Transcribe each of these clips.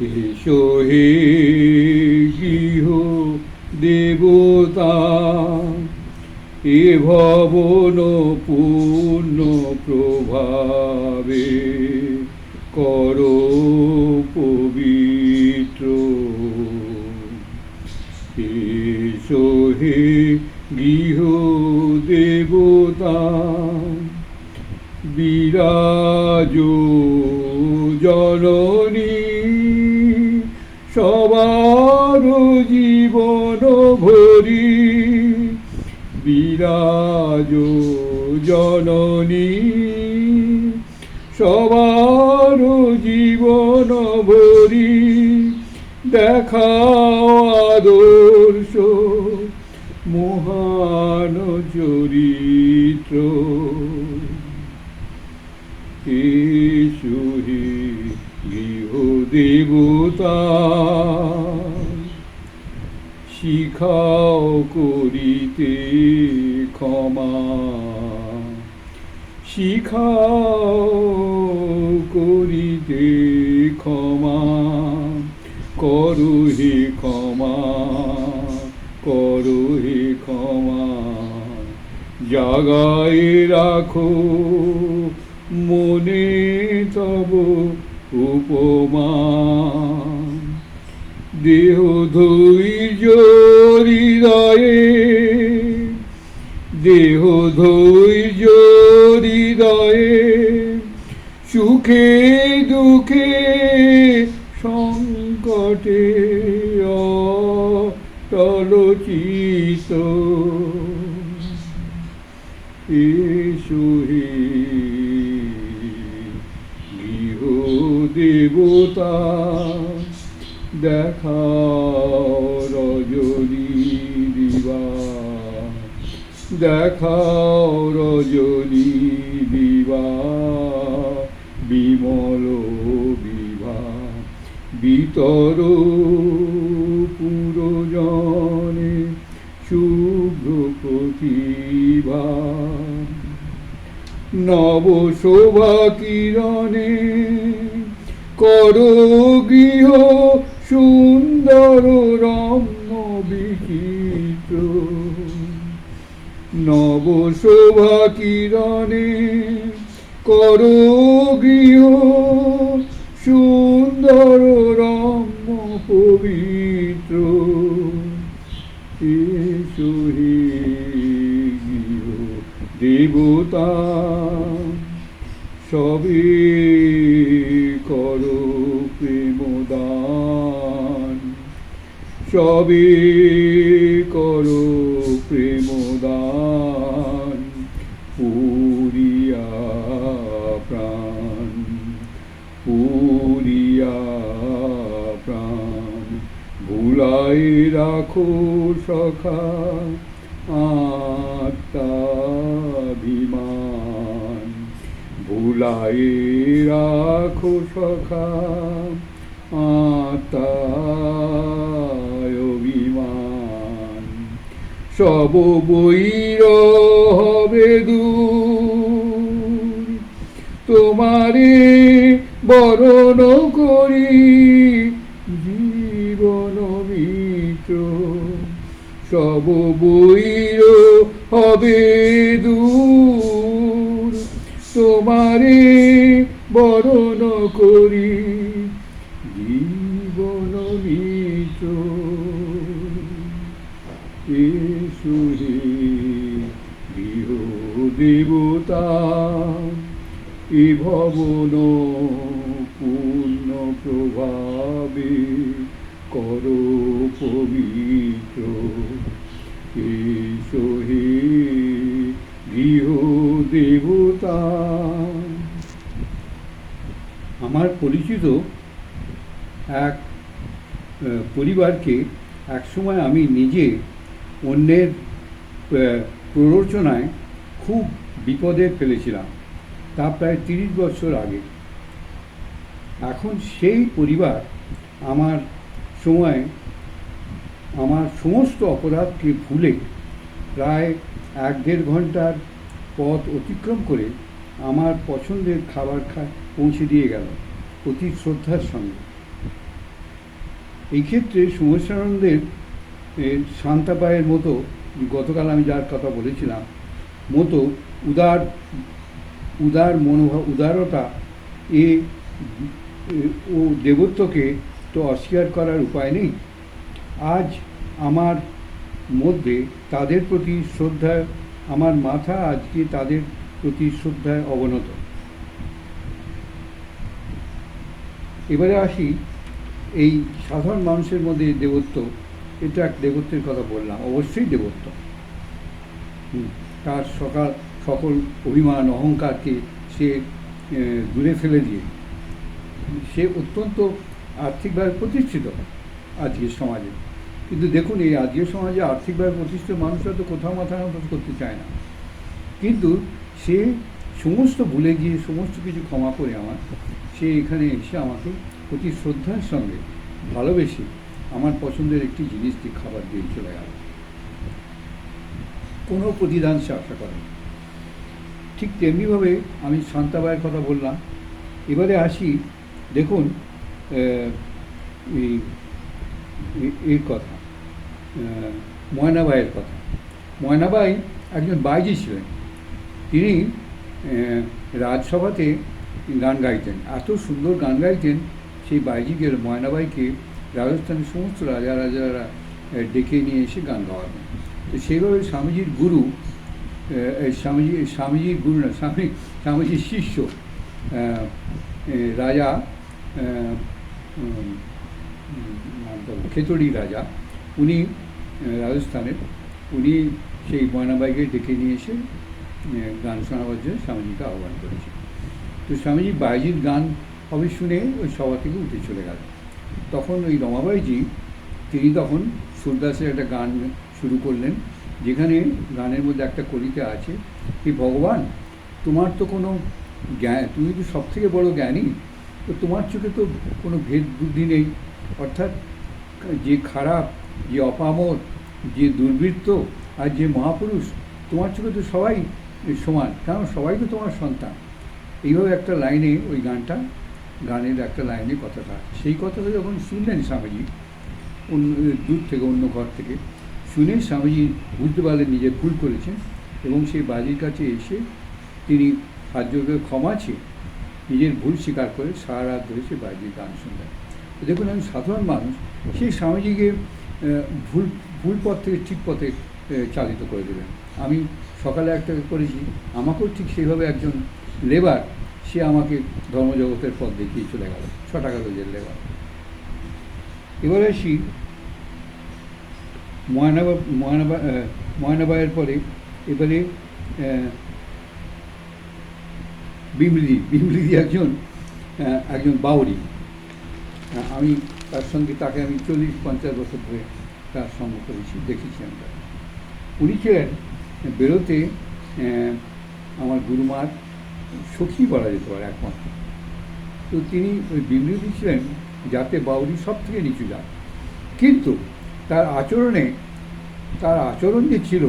এসো হে গৃহ দেবতা, এ ভবন পূর্ণ প্রভাবে করো পবিত্র। এসো হে গৃহ দেবতা, বিরাজ জননী বিরাজ জননী সবার জীবন ভরি দেখাও আদর্শ মহান চরিত্র। হে গৃহ দেবতা শিখাও করিতে ক্ষমা শিখাও করিতে ক্ষমা করো হে ক্ষমা করো হে ক্ষমা। জাগায় রাখো মনে তব উপমা। দেহ ধৈর্য হৃদয়ে দেহ ধৈর্য হৃদয়ে সুখে দুঃখে সংকটে অটলচিত এসো হে গৃহ দেবতা দেখাও দেখাও রজনী দিবা বিমল বিভা, বিতর পুরজনে শুভ্র প্রতিভা। নব শোভা কিরণে কর গৃহ সুন্দর রম্য নব শোভা কিরণে, করো গৃহ সুন্দর রম্য পবিত্র। এসো হে গৃহ দেবতা, সবে করো প্রেমদান। সবে করো রাখো সখা, আত্মাভিমান। ভুলাই রাখো সখা আত্মায় অভিমান সব বৈর হবে দূর, তোমারে বরণ করি। সব বৈর হবে দূর। তোমারে বরণ করি, জীবন মিত্র। গৃহ দেবতা এ ভবন পূর্ণ প্রভাবে করো পবিত্র। হে গৃহ দেবতা। আমার পরিচিত এক পরিবারকে একসময় আমি নিজে অন্যের প্ররোচনায় খুব বিপদে ফেলেছিলাম, তা প্রায় তিরিশ বছর আগে। এখন সেই পরিবার আমার সময় আমার সমস্ত অপরাধকে ভুলে প্রায় এক দেড় ঘণ্টার পথ অতিক্রম করে আমার পছন্দের খাবার খা পৌঁছে দিয়ে গেল অতি শ্রদ্ধার সঙ্গে। এই ক্ষেত্রে সুমশ্রানন্দের শান্তাপায়ের মতো গতকাল আমি যার কথা বলেছিলাম মতো উদার উদার মনোভাব উদারতা এ, ও দেবত্বকে তো অস্বীকার করার উপায় নেই। আজ আমার মধ্যে তাদের প্রতি শ্রদ্ধা, আমার মাথা আজকে তাদের প্রতি শ্রদ্ধায় অবনত? এবারে আসি এই সাধারণ মানুষের মধ্যে দেবত্ব। এটা এক দেবত্বের কথা বললাম, অবশ্যই দেবত্ব। তার সকাল, সকল অভিমান, অহংকারকে সে দূরে ফেলে দিয়ে সে অত্যন্ত আর্থিকভাবে প্রতিষ্ঠিত আজকের সমাজে। কিন্তু দেখুন, এই আজকের সমাজে আর্থিকভাবে প্রতিষ্ঠিত মানুষরা তো কোথাও মাথা নত করতে চায় না। কিন্তু সে সমস্ত ভুলে গিয়ে, সমস্ত কিছু ক্ষমা করে আমার, সে এখানে এসে আমাকে অতি শ্রদ্ধার সঙ্গে ভালোবেসে আমার পছন্দের একটি জিনিস দিয়ে খাবার দিয়ে চলে গেল। কোনো প্রতিদান সে আশা করে না। ঠিক তেমনিভাবে আমি শান্তাবাইয়ের কথা বললাম। এবারে আসি, দেখুন এই এর কথা। ময়নাবাইয়ের কথা। ময়নাবাই একজন বাইজি ছিলেন। তিনি রাজসভাতে গান গাইতেন। এত সুন্দর গান গাইতেন, সেই বাইজিকে, ময়নাবাইকে রাজস্থানের সমস্ত রাজা রাজারা ডেকে নিয়ে এসে গান গাওয়াতেন। তো সেইভাবে স্বামীজির গুরু স্বামীজি স্বামীজির গুরু না, স্বামী, স্বামীজির শিষ্য রাজা খেতড়ি রাজা উনি রাজস্থানের, উনি সেই ময়নাবাইকে ডেকে নিয়ে এসে গান শোনাবার জন্য স্বামীজিকে আহ্বান করেছে তো স্বামীজি বাইজির গান হবে শুনে ওই সভা থেকে উঠে চলে গেল তখন ওই রমাবাইজি, তিনি তখন সুরদাসের একটা গান শুরু করলেন, যেখানে গানের মধ্যে একটা কবিতা আছে কি ভগবান, তোমার তো কোনো জ্ঞান তুমি তো সব থেকে বড় জ্ঞানী, তো তোমার চোখে তো কোনো ভেদ বুদ্ধি নেই। অর্থাৎ যে খারাপ যে অপামর, যে দুর্বৃত্ত আর যে মহাপুরুষ, তোমার চোখে তো সবাই সমান, কারণ সবাই তো তোমার সন্তান। এইভাবে একটা লাইনে ওই গানটা, গানের একটা লাইনে কথাটা। সেই কথাটা যখন শুনলেন স্বামীজি, অন্য, দূর থেকে, অন্য ঘর থেকে শুনে স্বামীজি বুঝতে পারলেন নিজের ভুল করেছেন এবং সেই বাজির কাছে এসে তিনি হাত ক্ষমা চেয়ে নিজের ভুল স্বীকার করে সারা রাত ধরে সে বাজির গান শুনলেন। দেখুন, আমি সাধারণ মানুষ, সেই স্বামীজিকে ভুল ভুল পথ থেকে ঠিক পথে চালিত করে দেবেন আমি সকালে একটা করেছি, আমাকেও ঠিক সেইভাবে একজন লেবার, সে আমাকে ধর্মজগতের পথ দেখিয়ে চলে গেল, ছ টাকা রোজের লেবার। এবারে আসি ময়নাবা ময়নাবা ময়নাবাইয়ের পরে এবারে বিমলিদি বিমলিদি একজন একজন বাউরি আমি তার সঙ্গে তাকে আমি চল্লিশ, পঞ্চাশ বছর ধরে তার সঙ্গ করেছি, দেখেছি আমি তাকে উনি ছিলেন বেরোতে আমার গুরুমার সখী বলা যেতে পারে একমাত্র। তো তিনি ওই বিমলিদি ছিলেন যাতে বাউরি সব থেকে নিচু যান কিন্তু তার আচরণে, তার আচরণ যে ছিল,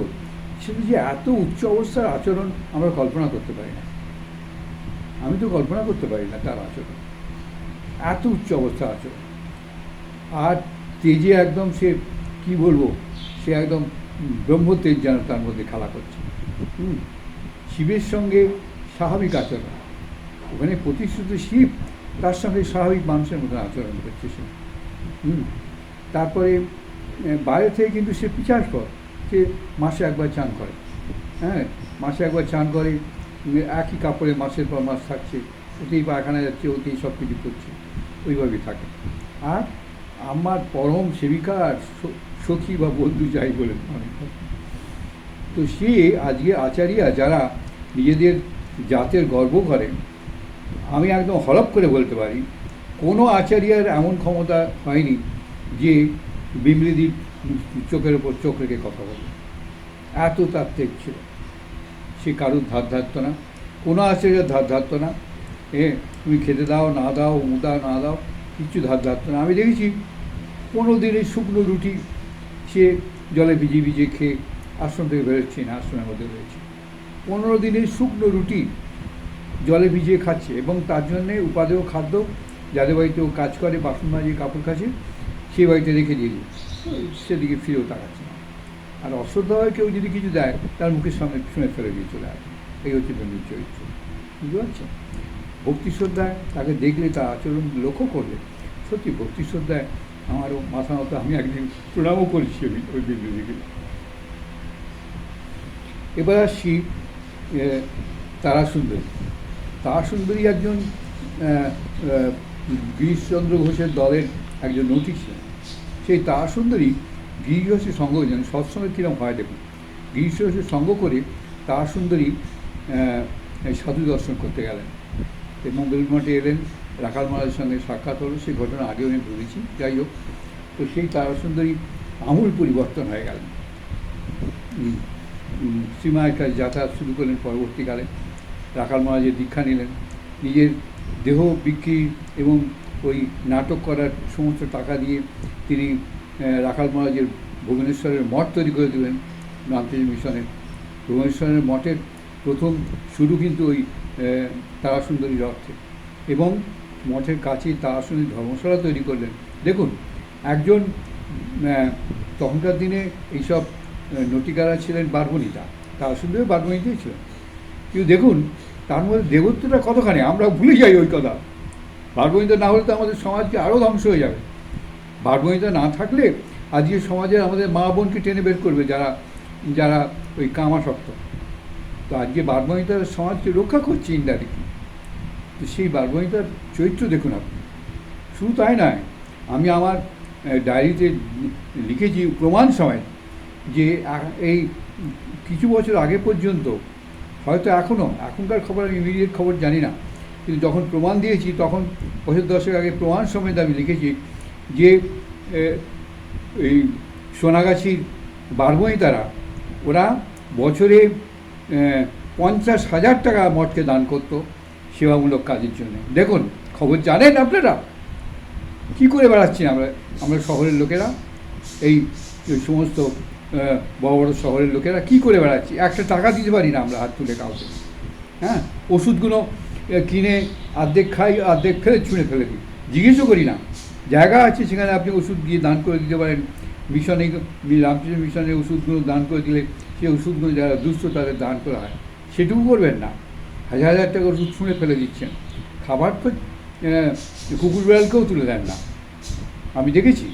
সেটা যে এত উচ্চ অবস্থার আচরণ আমরা কল্পনা করতে পারি না। আমি তো কল্পনা করতে পারি না তার আচরণ। এত উচ্চ অবস্থার আচরণ। আর তেজে একদম সে, কি বলব, সে একদম ব্রহ্মতেজ যেন তার মধ্যে খেলা করছে। হুম, শিবের সঙ্গে স্বাভাবিক আচরণ। ওখানে প্রতিশ্রুত শিব তার সঙ্গে স্বাভাবিক মানুষের মতো আচরণ করছে সে। হুম, তারপরে বাইরে থেকে কিন্তু সে পিছাস পর সে মাসে একবার চান করে। হ্যাঁ মাসে একবার চান করে একই কাপড়ে মাসের পর মাস থাকছে, ওতেই পায়খানা যাচ্ছে, ওতেই সব কিছু করছে, ওইভাবেই থাকে। আর আমার পরম সেবিকা সখী বা বন্ধু যাই অনেক তো সে আজকে আচারিয়া যারা নিজেদের জাতের গর্ব করেন আমি একদম হলপ করে বলতে পারি, কোনো আচার্যার এমন ক্ষমতা হয়নি যে বিমৃদির চোখের ওপর চোখ রেখে কথা বলে। এত তেজ ছিল। সে কারুর ধার ধারত না, কোনো আচার্যের ধার ধারত না। এ, তুমি খেতে দাও, না দাও মুদা না দাও। কিচ্ছু ধার ধারত না। আমি দেখেছি পনেরো দিনের শুকনো রুটি সে জলে ভিজিয়ে ভিজিয়ে খেয়ে আশ্রম থেকে বেরোচ্ছে, না আশ্রমের মধ্যে রয়েছে। পনেরো দিনের শুকনো রুটি জলে ভিজিয়ে খাচ্ছে এবং তার জন্যে উপাদেয় খাদ্য যাদের বাড়িতে ও কাজ করে, বাসন মাজিয়ে, কাপড় কাচে সেই বাড়িতে রেখে দিয়ে সেদিকে ফিরেও তাকাচ্ছে না। আর অশ্রদ্ধা হয় কেউ যদি কিছু দেয়, তার মুখের সামনে শুনে ফেলে দিয়ে চলে আসে। এই হচ্ছে প্রেমের চরিত্র। বুঝতে পারছেন? ভক্তি শ্রদ্ধায় তাকে দেখলে তার আচরণ লক্ষ্য করলে সত্যি ভক্তি শ্রদ্ধায় আমারও মাথা মতো আমি একদিন প্রণামও করেছি আমি ওই দিকে। এবার আসছি এ, তারা সুন্দরী তারা সুন্দরী একজন গিরিশচন্দ্র ঘোষের দলের একজন নটি ছিলেন সেই তারা সুন্দরী গিরিশ ঘোষের সঙ্গ যেন সৎসঙ্গে কীরকম হয় দেখুন। গিরিশ ঘোষের সঙ্গ করে তারা সুন্দরী সাধু দর্শন করতে গেলেন। এই মন্দির মঠে এলেন, রাখাল মহারাজের সঙ্গে সাক্ষাৎ হলো, সেই ঘটনা আগেও আমি বলেছি, যাই হোক। তো সেই তারা সুন্দরী আমূল পরিবর্তন হয়ে গেলেন শ্রীমায়ের কাছে যাতায়াত শুরু করলেন পরবর্তীকালে। রাখাল মহারাজের দীক্ষা নিলেন। নিজের দেহ বিক্রি এবং ওই নাটক করার সমস্ত টাকা দিয়ে তিনি রাখাল মহারাজের ভুবনেশ্বরের মঠ তৈরি করে দিলেন, রামকৃষ্ণ মিশনের। ভুবনেশ্বরের মঠের প্রথম শুরু কিন্তু ওই তারাসুন্দরীর অর্থে এবং মঠের কাছেই তারাসুন্দরী ধর্মশালা তৈরি করলেন। দেখুন, একজন তখনকার দিনে এইসব নটিকারা ছিলেন বারবণিতা তারাসুন্দরী বারবণিতাই ছিলেন। কিন্তু দেখুন, তার মধ্যে দেবত্বটা কতখানি, আমরা ভুলে যাই ওই কথা। বারবণিতা না হলে তো আমাদের সমাজকে আরও ধ্বংস হয়ে যাবে। বারবণিতা না থাকলে আজকে সমাজে আমাদের মা বোনকে টেনে বের করবে যারা যারা ওই কামাসক্ত। তো আজকে বারবণিতার সমাজকে রক্ষা করছে ইন্ডাইরেক্টলি তো সেই বারবণিতার চরিত্র দেখুন আপনি। শুধু তাই নয়, আমি আমার ডায়েরিতে লিখেছি প্রমাণ সময় যে এই কিছু বছর আগে পর্যন্ত, হয়তো এখনও এখনকার খবর আমি ইমিডিয়েট খবর জানি না, কিন্তু যখন প্রমাণ দিয়েছি, তখন বছর দশেক আগে প্রমাণ সমেত আমি লিখেছি যে এই সোনাগাছির বারবণিতারা ওরা বছরে পঞ্চাশ হাজার টাকা মঠকে দান করতো সেবামূলক কাজের জন্য। দেখুন, খবর জানেন আপনারা? কি করে বেড়াচ্ছি আমরা? আমরা শহরের লোকেরা, এই সমস্ত বড় বড় শহরের লোকেরা কি করে বেড়াচ্ছি? একটা টাকা দিতে পারি না আমরা হাত তুলে কাউকে। হ্যাঁ? ওষুধগুলো কিনে অর্ধেক খাই অর্ধেক ফেলে ছুঁড়ে ফেলে দিই। জিজ্ঞেসও করি না। জায়গা আছে সেখানে আপনি ওষুধ গিয়ে দান করে দিতে পারেন। মিশনে, রামকৃষ্ণ মিশনের ওষুধগুলো দান করে দিলে সেই ওষুধগুলো যারা দুস্থ তাদের দান করা হয়, সেটুকু করবেন না। হাজার হাজার টাকা ওষুধ ছুঁড়ে ফেলে দিচ্ছেন। খাবার তো কুকুর বিড়ালকেও তুলে দেন না। আমি দেখেছি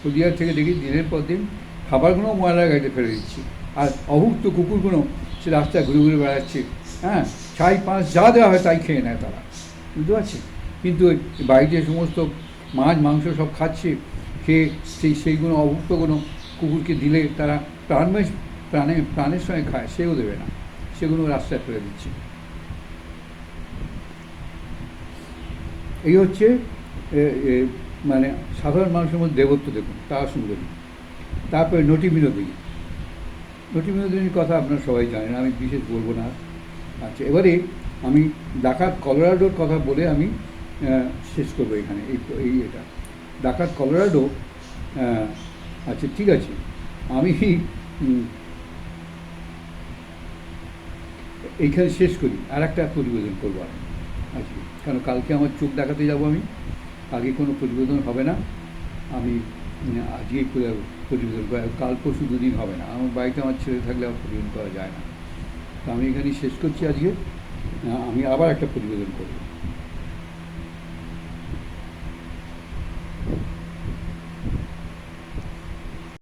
কুদিয়ার থেকে দেখি দিনের পর দিন খাবারগুলো ময়লার গাড়িতে ফেলে দিচ্ছি। আর অভুক্ত কুকুরগুলো সে রাস্তায় ঘুরে ঘুরে বেড়াচ্ছে। হ্যাঁ ছাই পাঁচ যা দেওয়া হয় তাই খেয়ে নেয় তারা। বুঝতে পারছি কিন্তু বাড়িতে সমস্ত মাছ, মাংস সব খাচ্ছে, খেয়ে সেই, সেইগুলো অভুক্ত কোনো কুকুরকে দিলে তারা প্রাণময় প্রাণে, প্রাণের সঙ্গে খায়, সেও দেবে না। সেগুলো রাস্তায় ফেলে দিচ্ছে। এই হচ্ছে মানে সাধারণ মানুষের মধ্যে দেবত্ব দেখুন তারা সুন্দরী। তারপরে নটি বিনোদিনী। নটি বিনোদিনীর কথা আপনারা সবাই জানেন, আমি বিশেষ বলব না। আচ্ছা এবারে আমি ডাকাত কলোরাডোর কথা বলে আমি শেষ করব এখানে, এই এই এটা। ডাকাত কলোরাডো আচ্ছা ঠিক আছে। আমি উম, এইখানে শেষ করি আর একটা প্রতিবেদন করব আমি। আজকে। কারণ কালকে আমার চোখ দেখাতে যাব আমি। আগে কোনো প্রতিবেদন হবে না। আমি আজকে প্রতিবেদন কাল পরশু দুদিন হবে না। আমার বাড়িতে আমার ছেলে থাকলে আমার প্রতিবেদন করা যায় না। তো আমি এখানেই শেষ করছি আজকে। আমি আবার একটা প্রতিবেদন করব।